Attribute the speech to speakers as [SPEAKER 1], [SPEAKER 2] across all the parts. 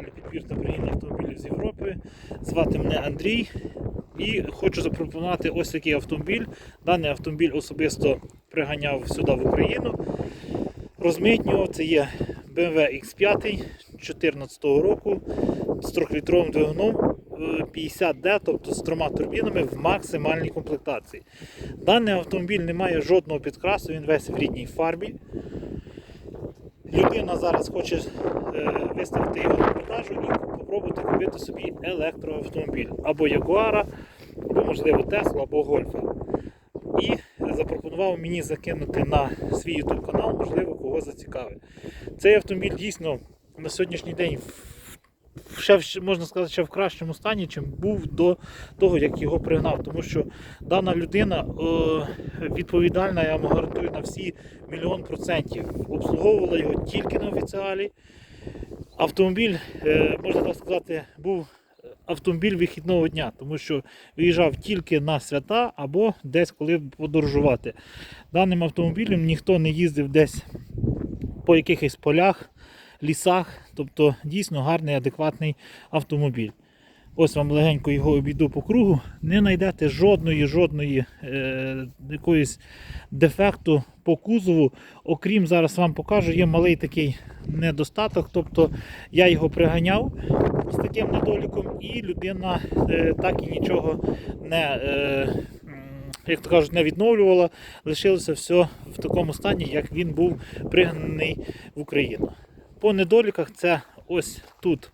[SPEAKER 1] каналі Підбір та пригін автомобілів з Європи. Звати мене Андрій і хочу запропонувати ось такий автомобіль. Даний автомобіль особисто приганяв сюди в Україну. Розмитнював це є BMW X5 2014 року з 3-літровим двигуном е, 50D, тобто з трьома турбінами в максимальній комплектації. Даний автомобіль не має жодного підкрасу, він весь в рідній фарбі. Людина зараз хоче е, виставити його на продажу і спробувати купити собі електроавтомобіль або Ягуара, або, можливо, Тесла, або Гольфа. І запропонував мені закинути на свій YouTube канал, можливо, кого зацікавить. Цей автомобіль дійсно на сьогоднішній день ще можна сказати, ще в кращому стані, чим був до того, як його пригнав. Тому що дана людина е, відповідальна, я вам гарантую, на всі мільйон процентів. Обслуговувала його тільки на офіціалі. Автомобіль, е, можна так сказати, був автомобіль вихідного дня, тому що виїжджав тільки на свята або десь коли подорожувати. Даним автомобілем ніхто не їздив десь по якихось полях, лісах, тобто дійсно гарний, адекватний автомобіль. Ось вам легенько його обійду по кругу. Не знайдете жодної, жодної е, якоїсь дефекту по кузову. Окрім зараз вам покажу, є малий такий недостаток. Тобто я його приганяв з таким недоліком, і людина е, так і нічого не, е, як то кажуть, не відновлювала. Лишилося все в такому стані, як він був пригнаний в Україну. По недоліках це ось тут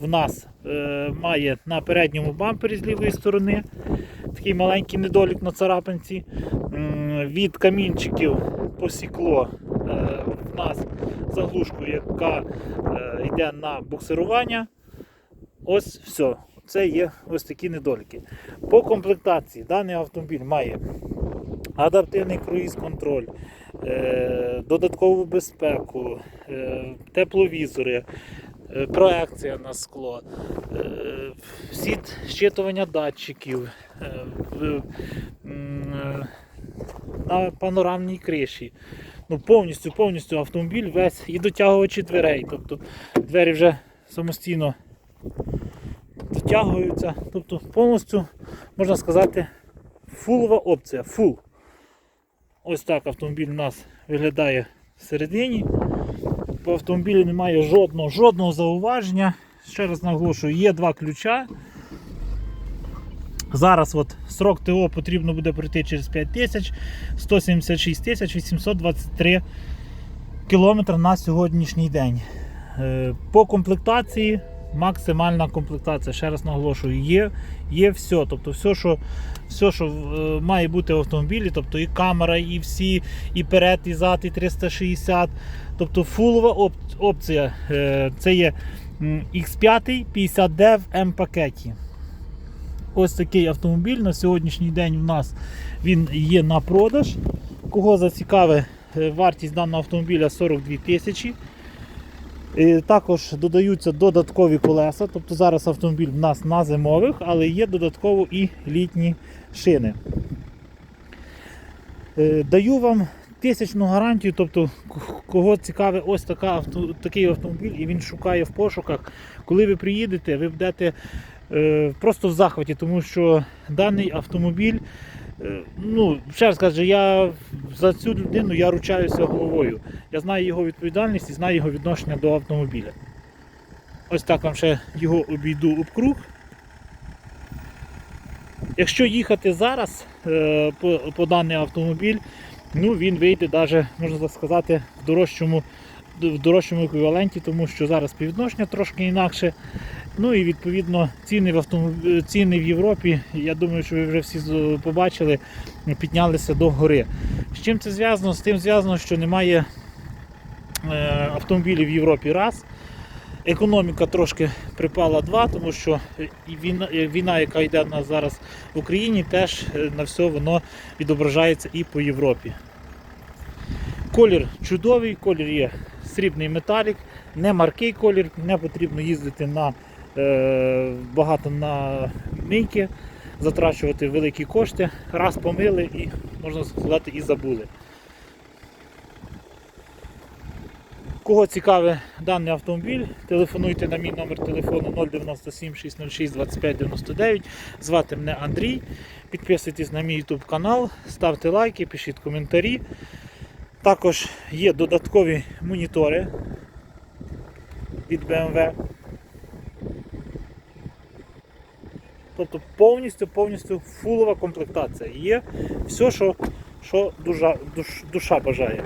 [SPEAKER 1] в нас е, має на передньому бампері з лівої сторони такий маленький недолік на царапинці. Від камінчиків посікло е, в нас заглушку, яка е, йде на буксирування. Ось все. Це є ось такі недоліки. По комплектації даний автомобіль має адаптивний круїз-контроль, е, додаткову безпеку, е, тепловізори, е, проекція на скло, е, сіт щитування датчиків, на панорамній криші. Ну, повністю, повністю автомобіль весь і дотягувачі дверей. Тобто двері вже самостійно дотягуються. Тобто повністю, можна сказати, фулова опція. Фул. Ось так автомобіль у нас виглядає всередині. По автомобілю немає жодного, жодного зауваження. Ще раз наголошую, є два ключа. Зараз от срок ТО потрібно буде пройти через 5 тисяч 176 тисяч 823 кілометри на сьогоднішній день. Е, По комплектації максимальна комплектація. Ще раз наголошую, є, є все. Тобто все, що, все, що е, має бути в автомобілі, тобто і камера, і всі, і перед, і зад, і 360. Тобто фулова оп- опція. Е, Це є м, X5 50D в М-пакеті. Ось такий автомобіль на сьогоднішній день у нас він є на продаж. Кого зацікавить, е, вартість даного автомобіля 42 тисячі. Е, Також додаються додаткові колеса. Тобто зараз автомобіль в нас на зимових, але є додатково і літні шини. Е, Даю вам тисячну гарантію, тобто кого цікавить ось така авто, такий автомобіль і він шукає в пошуках. Коли ви приїдете, ви будете е, просто в захваті, тому що даний автомобіль, ну, ще раз кажу, я за цю людину я ручаюся головою. Я знаю його відповідальність і знаю його відношення до автомобіля. Ось так вам ще його обійду об круг. Якщо їхати зараз е, по, по даний автомобіль, ну він вийде навіть, можна сказати, в дорожчому, в дорожчому еквіваленті, тому що зараз співвідношення трошки інакше. Ну і відповідно ціни в автомоб... ціни в Європі, я думаю, що ви вже всі побачили, піднялися до гори. З чим це зв'язано? З тим зв'язано, що немає е, автомобілів в Європі раз. Економіка трошки припала два, тому що війна, війна, яка йде в нас зараз в Україні, теж е, на все воно відображається і по Європі. Колір чудовий, колір є срібний металік, не маркий колір, не потрібно їздити на, е, багато на мийки, затрачувати великі кошти. Раз помили і, можна сказати, і забули. Кого цікавий даний автомобіль, телефонуйте на мій номер телефону 097 606 25 99. Звати мене Андрій. Підписуйтесь на мій YouTube канал, ставте лайки, пишіть коментарі. Також є додаткові монітори від BMW. Тобто повністю повністю фулова комплектація. Є все, що, що душа, душ, душа бажає.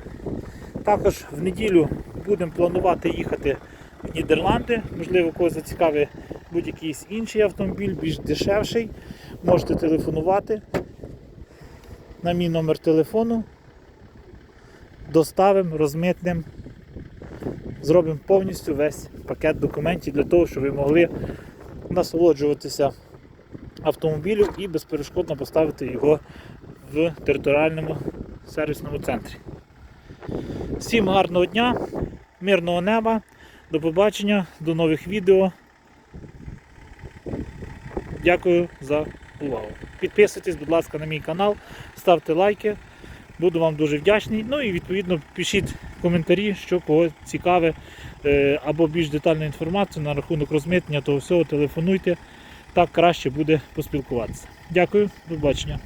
[SPEAKER 1] Також в неділю будемо планувати їхати в Нідерланди. Можливо, когось зацікавить будь-який інший автомобіль, більш дешевший. Можете телефонувати на мій номер телефону. Доставимо, розмитнемо, зробимо повністю весь пакет документів для того, щоб ви могли насолоджуватися автомобілем і безперешкодно поставити його в територіальному сервісному центрі. Всім гарного дня, мирного неба, до побачення, до нових відео. Дякую за увагу. Підписуйтесь, будь ласка, на мій канал, ставте лайки. Буду вам дуже вдячний. Ну і відповідно пишіть коментарі, що кого цікаве, е, або більш детальну інформацію на рахунок розмитнення того всього, телефонуйте. Так краще буде поспілкуватися. Дякую, до побачення.